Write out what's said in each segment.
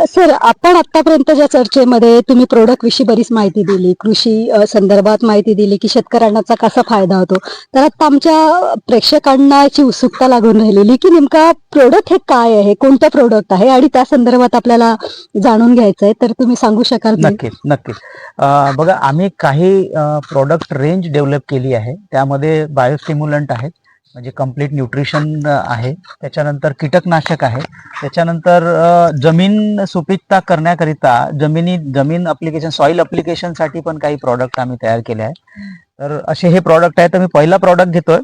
Sir आपण आतापर्यंत ज्या चर्चेमध्ये तुम्ही प्रोडक्ट विषयी बरीच माहिती दिली कृषी संदर्भात माहिती दिली की शेतकऱ्यांचा कसा फायदा होतो तर आता आमच्या प्रेक्षकांना याची उत्सुकता लागून राहिलेली की नेमका प्रोडक्ट हे काय आहे कोणतं प्रोडक्ट आहे आणि त्या संदर्भात आपल्याला जाणून घ्यायचं आहे तर तुम्ही सांगू शकाल नक्की नक्कीच नक्कीच. बघा आम्ही काही प्रोडक्ट रेंज डेव्हलप केली आहे त्यामध्ये बायोस्टिम्युलंट आहेत म्हणजे कंप्लीट न्यूट्रिशन आहे. त्याच्यानंतर कीटकनाशक आहे. त्याच्यानंतर जमीन सुपीकता करण्याकरिता जमिनी जमीन अप्लिकेशन सॉईल साठी पण काही प्रॉडक्ट आम्ही तयार केले आहे तर असे हे प्रॉडक्ट आहे तर मी पहिला प्रॉडक्ट घेतोय.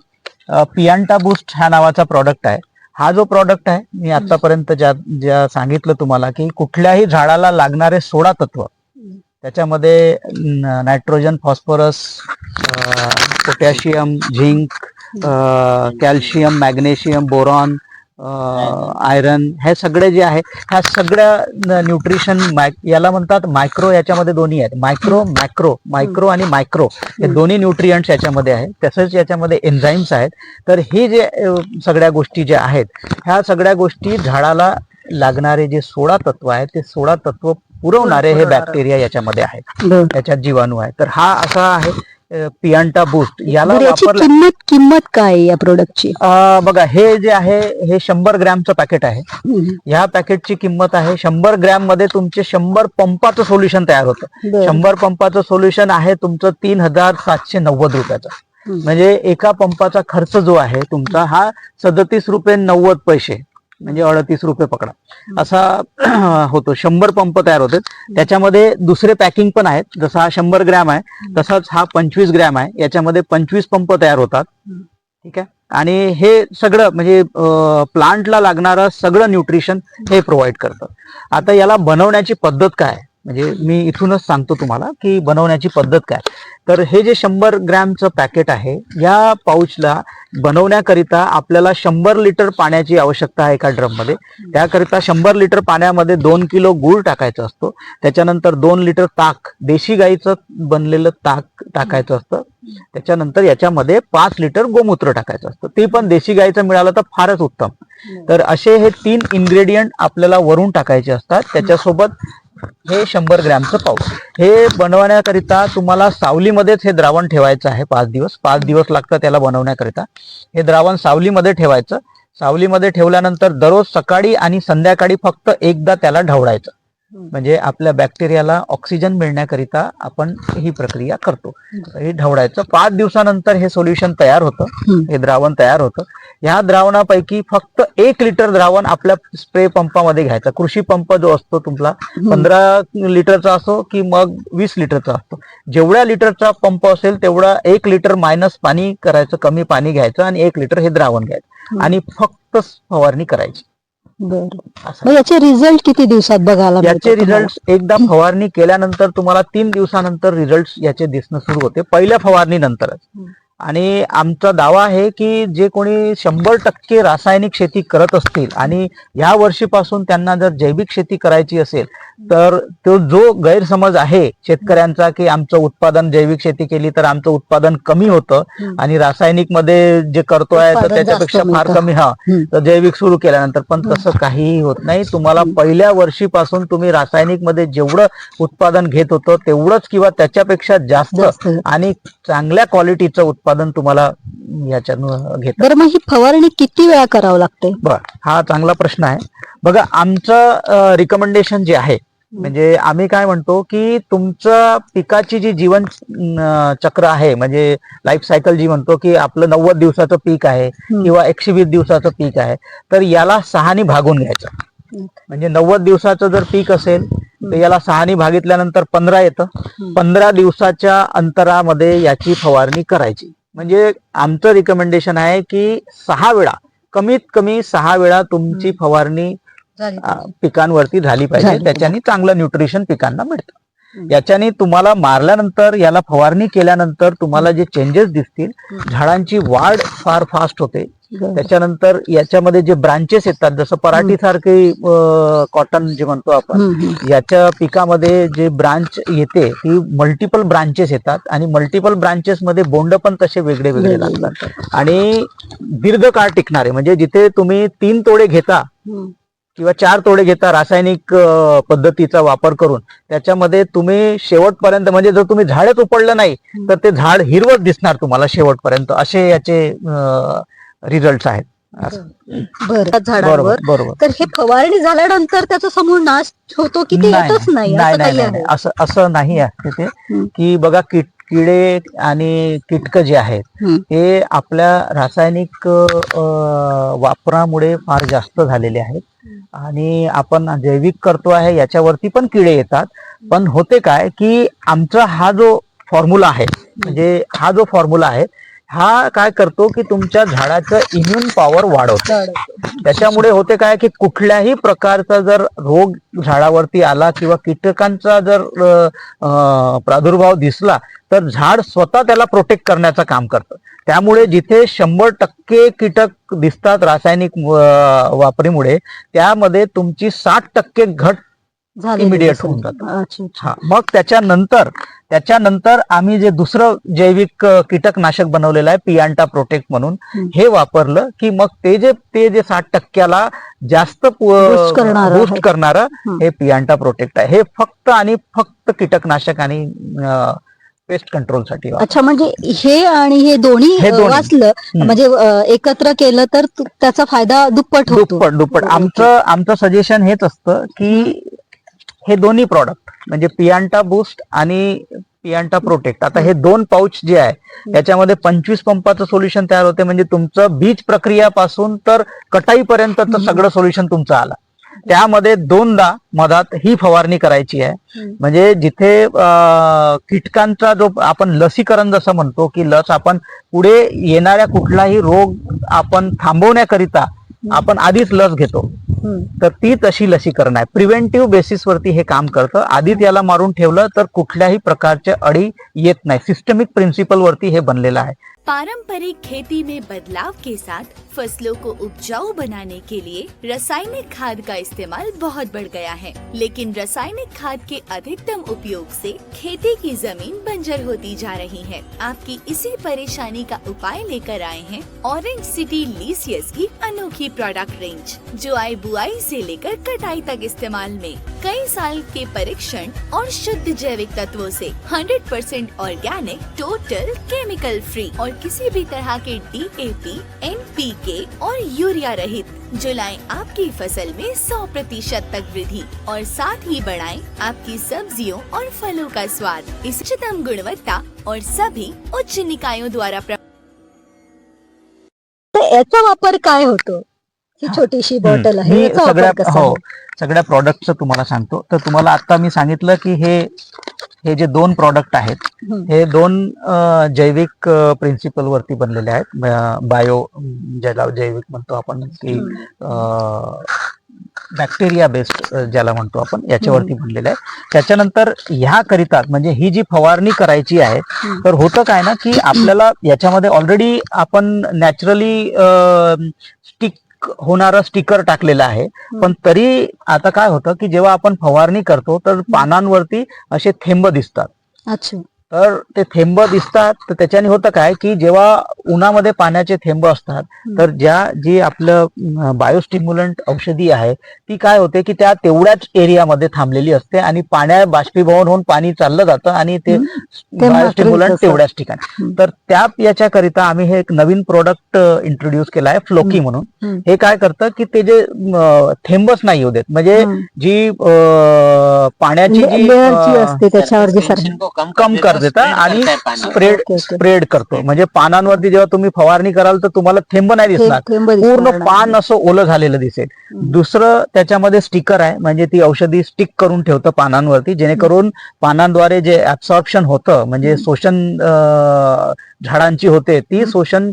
पियांटा बूस्ट ह्या नावाचा प्रॉडक्ट आहे. हा जो प्रॉडक्ट आहे मी आतापर्यंत ज्या ज्या सांगितलं तुम्हाला की कुठल्याही झाडाला लागणारे सोळा तत्व त्याच्यामध्ये nitrogen phosphorus potassium zinc calcium magnesium boron iron हे सगळे जे आहे ह्या सगळ्या न्यूट्रिशन याला म्हणतात मायक्रो याच्यामध्ये दोन्ही आहेत. मायक्रो मॅक्रो मायक्रो आणि मायक्रो हे दोन्ही न्यूट्रियंट्स याच्यामध्ये आहेत तसंच याच्यामध्ये एन्झाईम्स आहेत. तर हे जे सगळ्या गोष्टी ज्या आहेत ह्या सगळ्या गोष्टी झाडाला लागणारे जे सोळा तत्व आहेत ते सोळा तत्व पुरवणारे हे बॅक्टेरिया याच्यामध्ये आहेत. त्याच्यात जीवाणू आहे तर हा असा आहे. पियांटा बूस्ट याला बरं, याची वापरला किंमत किंमत काय आहे या प्रोडक्टची अ, बघा हे जे आहे हे शंभर ग्रॅमचं पॅकेट आहे. ह्या पॅकेटची किंमत आहे शंभर ग्रॅममध्ये तुमचे शंभर पंपाचं सोल्युशन तयार होतं. बरं. शंभर पंपाचं सोल्युशन आहे तुमचं तीन हजार सातशे नव्वद रुपयाचं. हम्म. म्हणजे एका पंपाचा खर्च जो आहे तुमचा हा सदतीस रुपये नव्वद पैसे. म्हणजे अडतीस रुपये पकडा. असा होतो. शंभर पंप तयार होते त्याच्यामध्ये दुसरे पॅकिंग पण आहेत. जसा हा शंभर ग्रॅम आहे तसाच हा पंचवीस ग्रॅम आहे. याच्यामध्ये पंचवीस पंप तयार होतात. ठीक आहे? आणि हे सगळं म्हणजे प्लांटला लागणारं सगळं न्यूट्रिशन हे प्रोव्हाइड करतं. आता याला बनवण्याची पद्धत काय? म्हणजे मी इथूनच सांगतो तुम्हाला की बनवण्याची पद्धत काय. तर हे जे शंभर ग्रॅमचं पॅकेट आहे या पाऊचला बनवण्याकरिता आपल्याला शंभर लिटर पाण्याची आवश्यकता आहे एका ड्रममध्ये. त्याकरिता शंभर लिटर पाण्यामध्ये दोन किलो गूळ टाकायचा असतो. त्याच्यानंतर दोन लिटर ताक देशी गाईचं बनलेलं ताक टाकायचं असतं. त्याच्यानंतर याच्यामध्ये पाच लिटर गोमूत्र टाकायचं असतं. ते पण देशी गाईचं मिळालं तर फारच उत्तम. तर असे हे तीन इन्ग्रेडियंट आपल्याला वरून टाकायचे असतात. त्याच्यासोबत हे शंभर ग्रॅमचं पाऊस. हे बनवण्याकरिता तुम्हाला सावलीमध्येच हे द्रावण ठेवायचं आहे पाच दिवस. पाच दिवस लागतं त्याला बनवण्याकरिता. हे द्रावण सावलीमध्ये ठेवायचं. सावलीमध्ये ठेवल्यानंतर दररोज सकाळी आणि संध्याकाळी फक्त एकदा त्याला ढवळायचं. म्हणजे आपल्या बॅक्टेरियाला ऑक्सिजन मिळण्याकरिता आपण ही प्रक्रिया करतो. हे ढवळायचं. पाच दिवसानंतर हे सोल्युशन तयार होतं. हे. द्रावण तयार होतं. ह्या द्रावणापैकी फक्त एक लिटर द्रावण आपल्या स्प्रे पंपामध्ये घ्यायचा. कृषी पंप जो असतो तुमचा पंधरा लिटरचा असो की मग वीस लिटरचा असतो. जेवढ्या लिटरचा पंप असेल तेवढा एक लिटर मायनस पाणी करायचं कमी पाणी घ्यायचं आणि एक लिटर हे द्रावण घ्यायचं. आणि फक्त फवारणी करायची. बरं असं मग याचे रिझल्ट किती दिवसात बघायला याचे तुम्हाला? रिझल्ट एकदा फवारणी केल्यानंतर तुम्हाला तीन दिवसानंतर रिझल्ट याचे दिसणं सुरू होते पहिल्या फवारणीनंतरच हम्म. आणि आमचा दावा आहे की जे कोणी शंभर टक्के रासायनिक शेती करत असतील आणि या वर्षीपासून त्यांना जर जैविक शेती करायची असेल तर तो जो गैरसमज आहे शेतकऱ्यांचा की आमचं उत्पादन जैविक शेती केली तर आमचं उत्पादन कमी होतं. आणि रासायनिकमध्ये जे करतोय तर त्याच्यापेक्षा फार. कमी हा. तर जैविक सुरू केल्यानंतर पण तसं काहीही होत नाही तुम्हाला. पहिल्या वर्षीपासून तुम्ही रासायनिकमध्ये जेवढं उत्पादन घेत होतं तेवढंच किंवा त्याच्यापेक्षा जास्त जास्त आणि चांगल्या क्वालिटीचं उत्पादन तुम्हाला याच्यानं घेत बरं मग ही फवारणी किती वेळा करावं लागते? बर हा चांगला प्रश्न आहे. बघा आमचं रिकमेंडेशन जे आहे म्हणजे आम्ही काय म्हणतो की तुमचं पिकाची जी जीवन चक्र आहे म्हणजे लाईफ सायकल जी म्हणतो की आपलं नव्वद दिवसाचं पीक आहे. किंवा एकशे वीस दिवसाचं पीक आहे तर याला सहानी भागून घ्यायचं. म्हणजे नव्वद दिवसाचं जर पीक असेल तर याला सहानी भागितल्यानंतर पंधरा येतं. पंधरा दिवसाच्या अंतरामध्ये याची फवारणी करायची. म्हणजे आमचं रिकमेंडेशन आहे की सहा वेळा कमीत कमी सहा वेळा तुमची. फवारणी पिकांवरती झाली पाहिजे. त्याच्याने चांगलं न्यूट्रिशन पिकांना मिळतं. याच्याने तुम्हाला मारल्यानंतर याला फवारणी केल्यानंतर तुम्हाला जे चेंजेस दिसतील. झाडांची वाढ फार फास्ट होते. त्याच्यानंतर याच्यामध्ये जे ब्रांचेस येतात जसं पराठी सारखे कॉटन जे म्हणतो आपण. याच्या पिकामध्ये जे ब्रांच येते ती मल्टिपल ब्रांचेस येतात आणि मल्टिपल ब्रांचेस मध्ये बोंड पण तसे वेगळे वेगळे लागतात आणि दीर्घकाळ टिकणारे म्हणजे जिथे तुम्ही तीन तोडे घेता. किंवा चार तोडे घेता रासायनिक पद्धतीचा वापर करून त्याच्यामध्ये तुम्ही शेवटपर्यंत म्हणजे जर तुम्ही झाडच उपडलं नाही तर ते झाड हिरवत दिसणार तुम्हाला शेवटपर्यंत असे याचे रिझल्ट आहेत. असं. बरं. झाडांवर. बरोबर बरोबर. तर हे फवारणी झाल्यानंतर त्याचा समूळ नाश होतो की ते येतच नाही. असं काही आहे. असं असं नाही आहे हम्म. की बघा किट किडे आणि कीटक जे आहेत. हे आपल्या रासायनिक वापरामुळे फार जास्त झालेले आहेत. आणि आपण जैविक करतो आहे याच्यावरती पण किडे येतात. पण होते काय की आमचा हा जो फॉर्म्युला आहे म्हणजे हा जो फॉर्म्युला आहे हा काय करतो की तुमच्या झाडाचं इम्युन पॉवर वाढवतो त्याच्यामुळे होते काय की कुठल्याही प्रकारचा जर रोग झाडावरती आला किंवा कीटकांचा जर प्रादुर्भाव दिसला तर झाड स्वतः त्याला प्रोटेक्ट करण्याचं काम करतं त्यामुळे जिथे शंभर टक्के कीटक दिसतात रासायनिक वापरीमुळे त्यामध्ये तुमची साठ टक्के घट असेल. होऊन जातं. अच्छा अच्छा. हा मग त्याच्यानंतर त्याच्यानंतर आम्ही जे दुसरं जैविक कीटकनाशक बनवलेलं आहे पियांटा प्रोटेक्ट म्हणून. हे वापरलं की मग ते जे ते जे साठ टक्क्याला जास्त. बूस्ट करणारं. हे पियांटा प्रोटेक्ट आहे हे फक्त आणि फक्त कीटकनाशक आणि पेस्ट कंट्रोलसाठी वापरलं. अच्छा म्हणजे हे आणि हे दोन्ही. वाचलं. म्हणजे एकत्र केलं तर त्याचा फायदा दुप्पट होतो दुप्पट दुप्पट. आमचं आमचं सजेशन हेच असतं की हे दोन्ही प्रॉडक्ट म्हणजे पियांटा बूस्ट आणि पियांटा प्रोटेक्ट आता हे दोन पाऊच जे आहे याच्यामध्ये पंचवीस पंपाचं सोल्युशन तयार होते. म्हणजे तुमचं बीज प्रक्रियापासून तर कटाईपर्यंतचं सगळं सोल्युशन तुमचं आलं. त्यामध्ये दोनदा मधात ही फवारणी करायची आहे. म्हणजे जिथे कीटकांचा जो आपण लसीकरण जसं म्हणतो की लस आपण पुढे येणाऱ्या कुठलाही रोग आपण थांबवण्याकरिता आपण आधीच लस घेतो. तर ती तशी लसीकरण आहे. प्रिव्हेंटिव्ह बेसिसवरती हे काम करतं. आधी त्याला मारून ठेवलं तर कुठल्याही प्रकारच्या अडी येत नाही. सिस्टमिक प्रिन्सिपल वरती हे बनलेलं आहे. पारंपरिक खेती में बदलाव के साथ फ़सलों को उपजाऊ बनाने के लिए रासायनिक खाद का इस्तेमाल बहुत बढ़ गया है। लेकिन रासायनिक खाद के अधिकतम उपयोग से खेती की ज़मीन बंजर होती जा रही है। आपकी इसी परेशानी का उपाय लेकर आए हैं ऑरेंज सिटी लीसियस की अनोखी प्रोडक्ट रेंज जो आय बुआई से लेकर कटाई तक इस्तेमाल में। कई साल के परीक्षण और शुद्ध जैविक तत्वों से 100% percent organic total chemical free और किसी भी तरह के D A P N P K और यूरिया रहित जो लाए आपकी फ़सल में 100 प्रतिशत तक वृद्धि और साथ ही बढ़ाएँ आपकी सब्जियों और फलों का स्वाद। इस उच्चतम गुणवत्ता और सभी उच्च निकायों द्वारा तर याचा वापर काय होतो? ही छोटीशी बॉटल आहे सगळ्या हो? सगळ्या प्रॉडक्टचं तुम्हाला सांगतो. तर तुम्हाला आता मी सांगितलं की हे हे जे दोन प्रॉडक्ट आहेत. हे दोन जैविक प्रिन्सिपल वरती बनलेले आहेत. बायो ज्याला जैविक म्हणतो आपण की बॅक्टेरिया बेस्ड ज्याला म्हणतो आपण याच्यावरती बनलेलं आहे त्याच्यानंतर ह्या करिता म्हणजे ही जी फवारणी करायची आहे. तर होतं काय ना की आपल्याला याच्यामध्ये ऑलरेडी आपण नॅचरली स्टिक होणारं स्टिकर टाकलेलं आहे. पण तरी आता काय होतं की जेव्हा आपण फवारणी करतो तर पानांवरती असे थेंब दिसतात. अच्छा. तर ते थेंब दिसतात. तर त्याच्याने होतं काय की जेव्हा उन्हामध्ये पाण्याचे थेंब असतात तर ज्या जी आपलं बायोस्टिम्युलंट औषधी आहे ती काय होते की त्या तेवढ्याच एरियामध्ये थांबलेली असते आणि पाण्या बाष्पीभवन होऊन पाणी चाललं जातं आणि ते बायोस्टिम्युलंट तेवढ्याच ठिकाणी. तर त्या याच्याकरिता आम्ही हे एक नवीन प्रोडक्ट इंट्रोड्यूस केला आहे फ्लोकी म्हणून. हे काय करतं की ते जे थेंबच नाही देत. म्हणजे. जी पाण्याची जी कम कर देता आणि स्प्रेड. स्प्रेड करतो. म्हणजे पानांवरती जेव्हा तुम्ही फवारणी कराल तर तुम्हाला थेंब नाही दिसणार. पूर्ण. पान असं ओलं झालेलं दिसेल. दुसरं त्याच्यामध्ये स्टिकर आहे. म्हणजे ती औषधी स्टिक करून ठेवतं पानांवरती जेणेकरून पानांद्वारे जे ऍब्सॉर्प्शन होतं म्हणजे शोषण झाडांची होते ती शोषण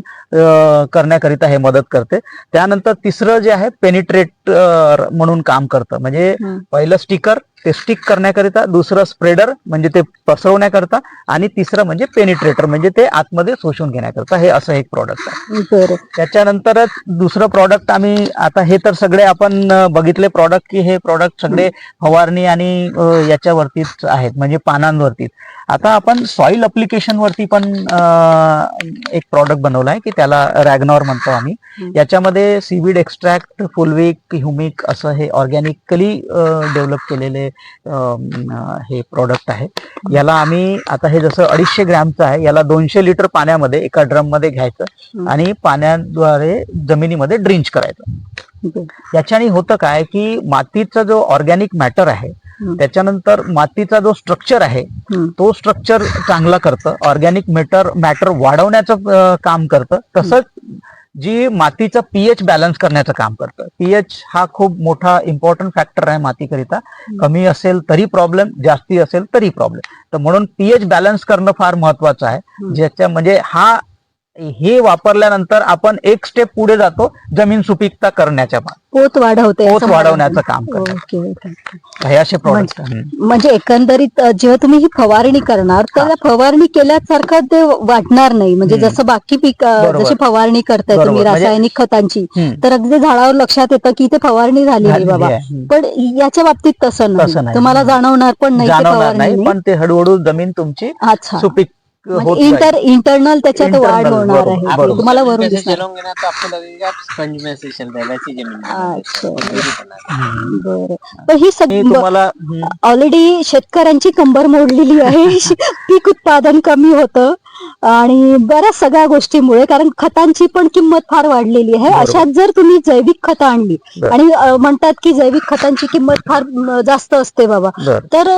करण्याकरिता हे मदत करते. त्यानंतर तिसरं जे आहे पेनिट्रेट म्हणून काम करतं. म्हणजे. पहिलं स्टिकर ते स्टिक करण्याकरिता दुसरं स्प्रेडर म्हणजे ते पसरवण्याकरिता आणि तिसरं म्हणजे पेनिट्रेटर म्हणजे ते आतमध्ये शोषून घेण्याकरता. हे असं एक प्रॉडक्ट आहे. त्याच्यानंतरच दुसरं प्रॉडक्ट आम्ही आता हे तर सगळे आपण बघितले प्रॉडक्ट की हे प्रॉडक्ट सगळे फवारणी आणि याच्यावरतीच आहेत म्हणजे पानांवरतीच. आता आपण सॉइल अप्लिकेशन वरती पण एक प्रॉडक्ट बनवलाय की त्याला रॅगनॉर म्हणतो आम्ही. याच्यामध्ये सीविड एक्स्ट्रॅक्ट फुलविक ह्युमिक असं हे ऑर्गॅनिकली डेव्हलप केलेले हे प्रॉडक्ट आहे याला आम्ही आता हे जसं अडीचशे ग्रॅमचं आहे याला दोनशे लिटर पाण्यामध्ये एका ड्रममध्ये घ्यायचं. आणि पाण्याद्वारे जमिनीमध्ये ड्रिंच करायचं. याच्याने होतं काय की मातीचा जो ऑर्गॅनिक मॅटर आहे. त्याच्यानंतर मातीचा जो स्ट्रक्चर आहे. तो स्ट्रक्चर चांगला करतं ऑर्गॅनिक मॅटर मॅटर वाढवण्याचं काम करतं तसंच जी मातीचं पीएच बॅलन्स करण्याचं काम करतं. पीएच हा खूप मोठा इम्पॉर्टंट फॅक्टर आहे मातीकरिता. कमी असेल तरी प्रॉब्लेम जास्ती असेल तरी प्रॉब्लेम तर म्हणून पीएच बॅलन्स करणं फार महत्वाचं आहे. ज्याच्या म्हणजे हा हे वापरल्यानंतर आपण एक स्टेप पुढे जातो जमीन सुपीकता करण्याच्या पोत वाढवते पोत वाढवण्याचं. काम हे असे प्रॉडक्ट म्हणजे एकंदरीत अ, जेव्हा तुम्ही ही फवारणी करणार त्याला फवारणी केल्यासारखं ते वाटणार नाही म्हणजे. जसं बाकी पीक. जशी फवारणी करताय. तुम्ही म्हणजे- रासायनिक खतांची तर अगदी झाडावर लक्षात येतं की ते फवारणी झालेली बाबा पण याच्या बाबतीत तसं नाही. तुम्हाला जाणवणार पण नाही. पण ते हळूहळू जमीन तुमची सुपीक म्हणजे. इंटर इंटरनल त्याच्यात वाढ होणार आहे. तुम्हाला वरून दिसणार. बरं. पण ही सगळी. ऑलरेडी शेतकऱ्यांची कंबर मोडलेली आहे. पीक उत्पादन कमी होतं. आणि बऱ्याच सगळ्या गोष्टीमुळे कारण खतांची पण किंमत फार वाढलेली आहे. अशात जर तुम्ही जैविक खतं आणली. आणि म्हणतात की जैविक खतांची किंमत फार जास्त असते बाबा. तर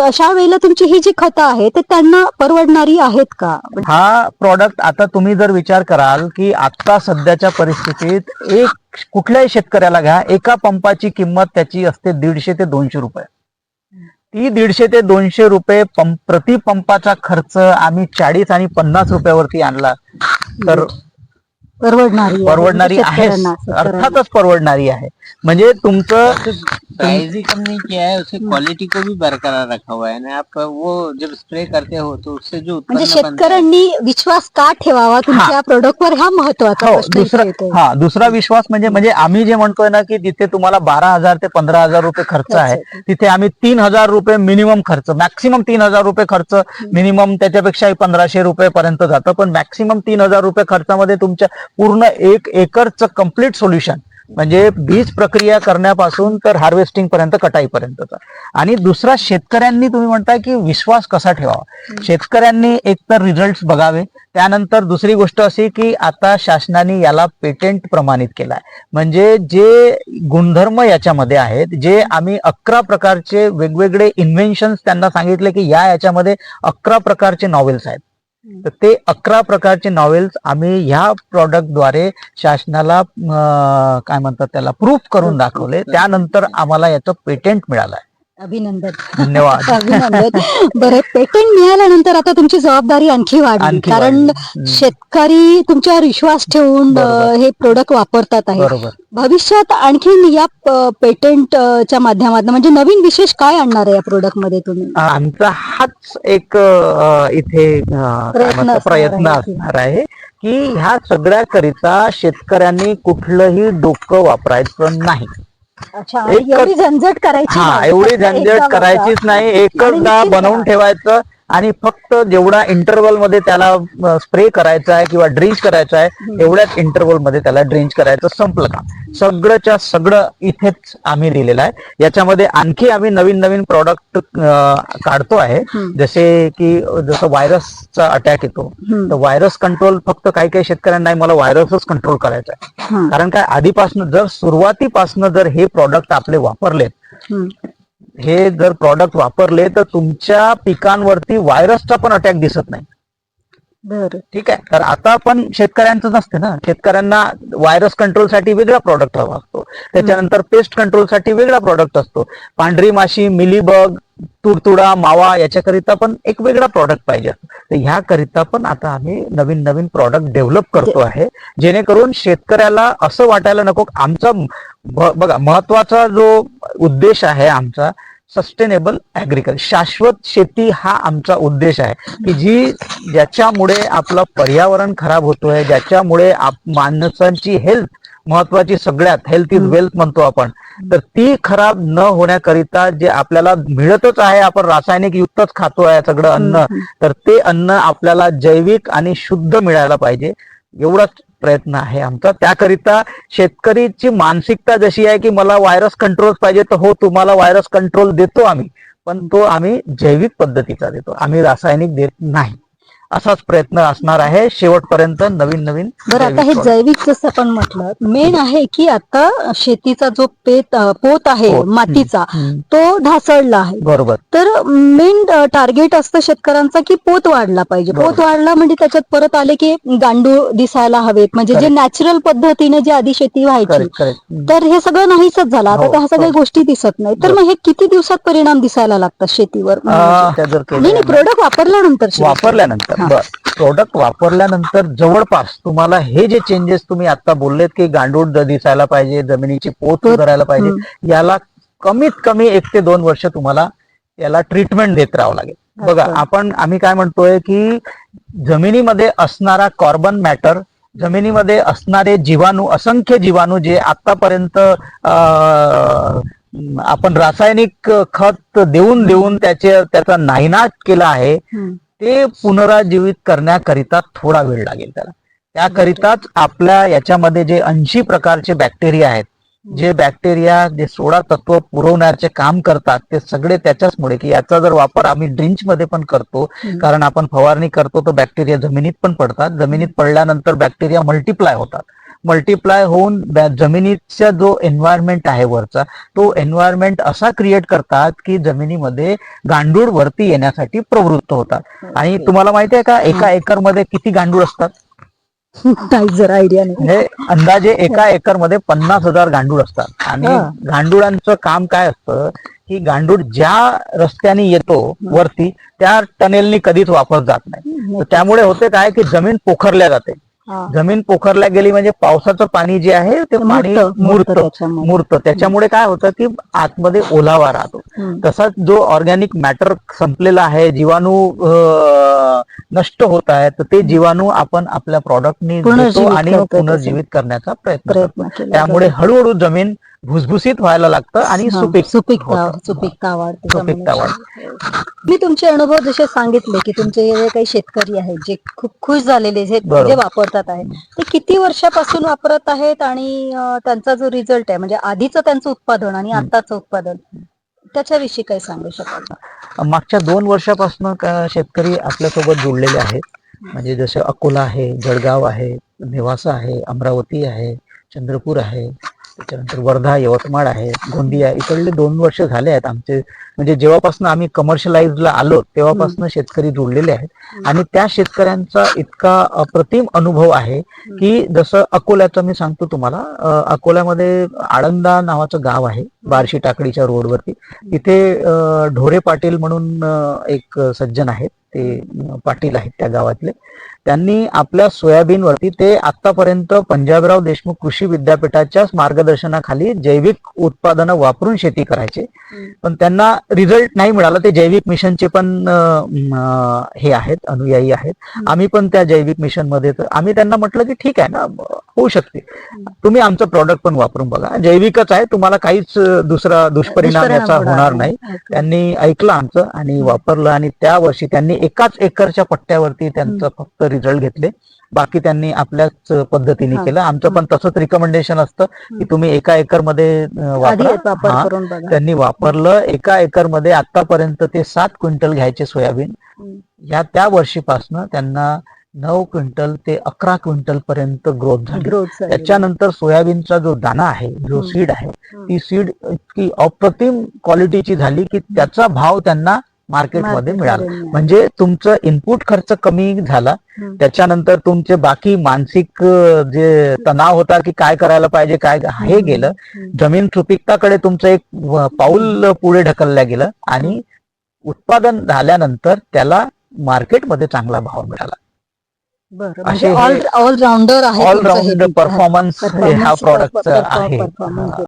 अशा वेळेला तुमची ही जी खतं आहे ते त्यांना परवडणारी आहेत का हा प्रॉडक्ट आता तुम्ही जर विचार कराल की आता सध्याच्या परिस्थितीत एक कुठल्याही शेतकऱ्याला घ्या एका पंपाची किंमत त्याची असते दीडशे ते दोनशे रुपये ती दीडशे ते दोनशे रुपये पंप प्रति पंपाचा खर्च आम्ही चाळीस आणि पन्नास रुपयावरती आणला तर परवडणारी आहे. परवडणारी आहे शेतकऱ्यांना, शेतकऱ्यांना. अर्थातच परवडणारी आहे म्हणजे तुमचं प्राइस ही कम नहीं किया है उसकी क्वालिटी को भी बरकरार रखा हुआ है ना आप वो जब स्प्रे करते हो तो उससे जो म्हणजे शेतकऱ्यांनी विश्वास का ठेवावा? तुमच्या प्रोडक्टवर हा महत्त्वाचा हो प्रश्न दुसरा इथे. हा दुसरा विश्वास म्हणजे म्हणजे आम्ही जे म्हणतोय ना की जिथे तुम्हाला बारा हजार ते पंधरा हजार रुपये खर्च आहे. तिथे आम्ही तीन हजार रुपये मिनिमम खर्च मॅक्सिमम तीन हजार रुपये खर्च मिनिमम त्याच्यापेक्षा पंधराशे रुपये पर्यंत जातं. पण मॅक्सिमम तीन हजार रुपये खर्चामध्ये तुमच्या पूर्ण एक एकरचं कंप्लीट सोल्युशन म्हणजे बीज प्रक्रिया करण्यापासून तर हार्वेस्टिंग पर्यंत कटाईपर्यंतचा आणि दुसरा शेतकऱ्यांनी तुम्ही म्हणताय की विश्वास कसा ठेवावा? शेतकऱ्यांनी एकतर रिझल्ट बघावे. त्यानंतर दुसरी गोष्ट अशी की आता शासनाने याला पेटेंट प्रमाणित केलाय. म्हणजे जे गुणधर्म याच्यामध्ये आहेत जे आम्ही अकरा प्रकारचे वेगवेगळे इन्व्हेन्शन त्यांना सांगितले की या याच्यामध्ये अकरा प्रकारचे नॉवेल्स आहेत. तर ते अकरा प्रकारचे नॉवेल्स आम्ही ह्या प्रॉडक्टद्वारे शासनाला काय म्हणतात त्याला प्रूफ करून दाखवले. त्यानंतर आम्हाला याचं पेटेंट मिळालंय. अभिनंदन धन्यवाद अभिनंदन बरं पेटंट मिळाल्यानंतर आता तुमची जबाबदारी आणखी वाढली आणखी कारण वाढली. हम्म. शेतकरी तुमच्यावर विश्वास ठेवून अ, बरोबर. हे प्रोडक्ट वापरतात आहे बरोबर भविष्यात आणखीन या पेटंट च्या माध्यमातून म्हणजे नवीन विशेष काय आणणार आहे या प्रोडक्टमध्ये तुम्ही आमचा हाच एक अ, इथे अ, काय प्रयत्न म्हणतात, असणार प्रयत्न आहे. असणार आहे की ह्या सगळ्याकरिता शेतकऱ्यांनी कुठलंही डोकं वापरायचं नाही अच्छा आणि एकच- एवढी झंझट करायची हा नाही. एवढी फक्त एकदा झंझट बघा. करायचीच नाही आणि निश्चित बनवून करा. ठेवायचं आणि फक्त जेवढा इंटरवलमध्ये त्याला स्प्रे करायचा आहे किंवा ड्रिंच करायचं आहे एवढ्याच इंटरवलमध्ये त्याला ड्रिंच करायचं संपलं काम सगळंच्या सगळं इथेच आम्ही दिलेलं आहे याच्यामध्ये आणखी आम्ही नवीन नवीन प्रॉडक्ट काढतो आहे. जसे की जसं व्हायरसचा अटॅक येतो. तर व्हायरस कंट्रोल फक्त काही काही शेतकऱ्यांना नाही मला व्हायरसच कंट्रोल करायचा आहे. कारण काय आधीपासून जर सुरुवातीपासून जर हे प्रॉडक्ट आपले वापरलेत. हे जर प्रॉडक्ट वापरले तर तुमच्या पिकांवरती व्हायरसचा पण अटॅक दिसत नाही बरं. ठीक आहे. तर आता पण शेतकऱ्यांचं नसते ना. शेतकऱ्यांना व्हायरस कंट्रोलसाठी वेगळा प्रॉडक्ट हवा असतो. त्याच्यानंतर पेस्ट कंट्रोलसाठी वेगळा प्रॉडक्ट असतो. पांढरी माशी मिलीबग तुडतुडा मावा याच्याकरिता पण एक वेगळा प्रॉडक्ट पाहिजे. असतो तर ह्याकरिता पण आता आम्ही नवीन नवीन प्रॉडक्ट डेव्हलप करतो आहे. जेणेकरून शेतकऱ्याला असं वाटायला नको आमचा बघा महत्त्वाचा जो उद्देश आहे आमचा सस्टेनेबल ऍग्रिकल्चर शाश्वत शेती हा आमचा उद्देश आहे. की जी ज्याच्यामुळे आपलं पर्यावरण खराब होतोय ज्याच्यामुळे आप- माणसांची हेल्थ महत्वाची सगळ्यात हेल्थ इज. वेल्थ म्हणतो आपण तर ती खराब न होण्याकरिता जे आपल्याला मिळतच आहे आपण रासायनिक युक्तच खातो आहे सगळं अन्न तर ते अन्न आपल्याला जैविक आणि शुद्ध मिळायला पाहिजे. एवढाच प्रयत्न आहे आमचा. त्याकरिता शेतकरीची मानसिकता जशी आहे की मला व्हायरस कंट्रोल पाहिजे तर हो तुम्हाला व्हायरस कंट्रोल देतो आम्ही. पण तो आम्ही जैविक पद्धतीचा देतो. आम्ही रासायनिक देत नाही. असाच प्रयत्न असणार आहे शेवटपर्यंत नवीन नवीन बरं आता हे जैविक जसं आपण म्हटलं मेन आहे की आता शेतीचा जो पेत पोत आहे पोत. मातीचा हम्म, तो ढासळला आहे बरोबर तर मेन टार्गेट असतं शेतकऱ्यांचा की पोत वाढला पाहिजे बरोबर. पोत वाढला म्हणजे त्याच्यात परत आले की गांडूळ दिसायला हवेत म्हणजे जे Correct. नॅचरल पद्धतीने जी आधी शेती व्हायची करेक्ट करेक्ट तर हे सगळं नाहीसच झालं आता हो, त्या सगळ्या हो. गोष्टी दिसत नाही तर मग हे किती दिवसात परिणाम दिसायला लागतात शेतीवर म्हणजे? त्या जर नाही नाही केल्या प्रोडक्ट वापरल्यानंतर शेती. वापरल्यानंतर. बर प्रोडक्ट वापरल्यानंतर जवळपास तुम्हाला हे जे चेंजेस तुम्ही आता बोललेत की गांडूळ द- दिसायला पाहिजे जमिनीची पोत करायला पाहिजे. याला कमीत कमी एक ते दोन वर्ष तुम्हाला याला ट्रीटमेंट देत राहावं लागेल बघा. आपण आम्ही काय म्हणतोय की जमिनीमध्ये असणारा कार्बन मॅटर जमिनीमध्ये असणारे जीवाणू असंख्य जीवाणू जे आतापर्यंत आपण रासायनिक खत देऊन देऊन त्याचे त्याचा नायनाट केला आहे. ते पुनराजीवित करण्याकरिता थोडा वेळ लागेल त्याला. त्याकरिताच आपल्या याच्यामध्ये जे ऐंशी प्रकारचे बॅक्टेरिया आहेत जे बॅक्टेरिया जे सोळा तत्व पुरवण्याचे काम करतात ते सगळे त्याच्याचमुळे की याचा जर वापर आम्ही ड्रिंच मध्ये पण करतो. कारण आपण फवारणी करतो तर बॅक्टेरिया जमिनीत पण पडतात. जमिनीत पडल्यानंतर बॅक्टेरिया मल्टिप्लाय होतात. मल्टिप्लाय होऊन जमिनीचा जो एन्व्हायरमेंट आहे वरचा तो एन्व्हायरमेंट असा क्रिएट करतात की जमिनीमध्ये गांडूळ वरती येण्यासाठी प्रवृत्त होतात. आणि तुम्हाला माहिती आहे का एका एकरमध्ये किती गांडूळ असतात? नाही जर आयडिया नाही. अंदाजे एका एकरमध्ये पन्नास हजार गांडूळ असतात. आणि. गांडुळांचं काम काय असतं की गांडूळ ज्या रस्त्याने येतो वरती त्या टनेलनी कधीच वापस जात नाही. तर त्यामुळे होते काय की जमीन पोखरल्या जाते. जमीन पोखरल्या गेली म्हणजे पावसाचं पाणी जे आहे ते पाणी मूर्त- मूर्त त्याच्यामुळे. काय होतं की आतमध्ये ओलावा राहतो. तसाच जो ऑर्गॅनिक मॅटर संपलेला आहे जीवाणू नष्ट होत आहे तर ते जीवाणू आपण आपल्या प्रॉडक्टनी आणि पुनर्जीवित करण्याचा प्रयत्न त्यामुळे हळूहळू जमीन भुसभुशीत व्हायला लागतं आणि हा, सुपीक सुपीकता होतं. सुपीकता वाढते सुपीकता जमिनीची. मी तुमचे अनुभव जसे सांगितले की तुमचे काही शेतकरी आहेत जे खूप खुश झालेले जे बरोबर. जे वापरतात आहे ते किती वर्षापासून वापरत आहेत आणि त्यांचा जो रिझल्ट आहे म्हणजे आधीचं त्यांचं उत्पादन आणि. आताचं उत्पादन त्याच्याविषयी काही सांगू शकाल का? मागच्या दोन वर्षापासून शेतकरी आपल्यासोबत जोडलेले आहेत म्हणजे जसं अकोला आहे जळगाव आहे नेवासा आहे अमरावती आहे चंद्रपूर आहे त्याच्यानंतर वर्धा यवतमाळ आहे गोंदिया इकडले दोन वर्ष झाले आहेत आमचे. म्हणजे जेव्हापासून आम्ही कमर्शियलाइजला आलो तेव्हापासून शेतकरी जोडलेले आहेत. आणि त्या शेतकऱ्यांचा इतका अप्रतिम अनुभव आहे की जसं अकोल्याचं मी सांगतो तुम्हाला अकोल्यामध्ये आळंदा नावाचं गाव आहे बार्शी टाकडीच्या रोडवरती. तिथे ढोरे पाटील म्हणून एक सज्जन आहेत. ते पाटील आहेत त्या गावातले. त्यांनी आपल्या सोयाबीनवरती ते आतापर्यंत पंजाबराव देशमुख कृषी विद्यापीठाच्याच मार्गदर्शनाखाली जैविक उत्पादनं वापरून शेती करायचे. पण त्यांना रिझल्ट नाही मिळाला. ते जैविक मिशनचे पण हे आहेत अनुयायी आहेत. आम्ही पण त्या जैविक मिशनमध्ये तर आम्ही त्यांना म्हटलं की ठीक आहे ना होऊ शकते. तुम्ही आमचं प्रॉडक्ट पण वापरून बघा. जैविकच आहे तुम्हाला काहीच दुसरा दुष्परिणाम याचा होणार नाही. त्यांनी ऐकलं आमचं आणि वापरलं आणि त्या वर्षी त्यांनी एकाच एकरच्या पट्ट्यावरती त्यांचं फक्त रिझल्ट घेतले. बाकी त्यांनी आपल्याच पद्धतीने. केलं. आमचं पण तसंच रिकमेंडेशन असतं की तुम्ही एका एकरमध्ये आधी वापरा. वापर. करून बघा. त्यांनी वापरलं. एका एकरमध्ये आतापर्यंत ते सात क्विंटल घ्यायचे सोयाबीन. या त्या वर्षीपासनं त्यांना नऊ क्विंटल ते अकरा क्विंटल पर्यंत ग्रोथ झाली. त्याच्यानंतर सोयाबीनचा जो दाना आहे जो. सीड आहे ती सीड इतकी अप्रतिम क्वालिटीची झाली की त्याचा भाव त्यांना मार्केटमध्ये मिळाला. म्हणजे तुमचं इनपुट खर्च कमी झाला. त्याच्यानंतर तुमचे बाकी मानसिक जे तणाव होता की काय करायला पाहिजे काय हे गेलं. जमीन सुपीकताकडे तुमचं एक पाऊल पुढे ढकलल्या गेलं आणि उत्पादन झाल्यानंतर त्याला मार्केटमध्ये चांगला भाव मिळाला. हे ऑलराऊंडर आहे तुमचं हे ऑलराऊंड पीक. परफॉर्मन्स प्रॉडक्टचं performance आहे. हा.